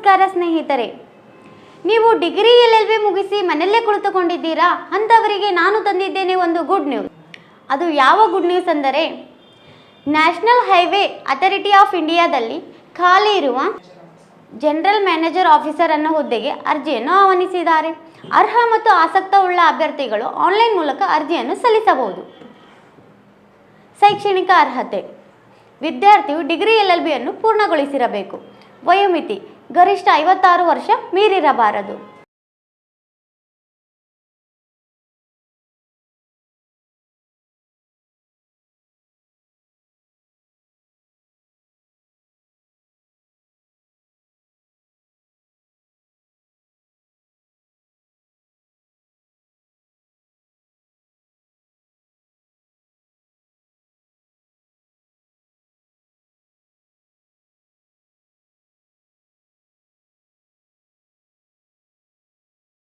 ನಮಸ್ಕಾರ ಸ್ನೇಹಿತರೆ. ನೀವು ಡಿಗ್ರಿ ಎಲ್ ಎಲ್ ಬಿ ಮುಗಿಸಿ ಮನೆಯಲ್ಲೇ ಕುಳಿತುಕೊಂಡಿದ್ದೀರಾ? ಅಂಥವರಿಗೆ ನಾನು ತಂದಿದ್ದೇನೆ ಒಂದು ಗುಡ್ ನ್ಯೂಸ್ ಅದು ಯಾವ ಗುಡ್ ನ್ಯೂಸ್ ಅಂದರೆ, ನ್ಯಾಷನಲ್ ಹೈವೇ ಅಥಾರಿಟಿ ಆಫ್ ಇಂಡಿಯಾದಲ್ಲಿ ಖಾಲಿ ಇರುವ ಜನರಲ್ ಮ್ಯಾನೇಜರ್ ಆಫೀಸರ್ ಅನ್ನೋ ಹುದ್ದೆಗೆ ಅರ್ಜಿಯನ್ನು ಆಹ್ವಾನಿಸಿದ್ದಾರೆ. ಅರ್ಹ ಮತ್ತು ಆಸಕ್ತ ಉಳ್ಳ ಅಭ್ಯರ್ಥಿಗಳು ಆನ್ಲೈನ್ ಮೂಲಕ ಅರ್ಜಿಯನ್ನು ಸಲ್ಲಿಸಬಹುದು. ಶೈಕ್ಷಣಿಕ ಅರ್ಹತೆ. ವಿದ್ಯಾರ್ಥಿಯು ಡಿಗ್ರಿ ಎಲ್ ಎಲ್ ಬಿಯನ್ನು ಪೂರ್ಣಗೊಳಿಸಿರಬೇಕು. ವಯೋಮಿತಿ. ಗರಿಷ್ಠ ಐವತ್ತಾರು ವರ್ಷ ಮೀರಿರಬಾರದು.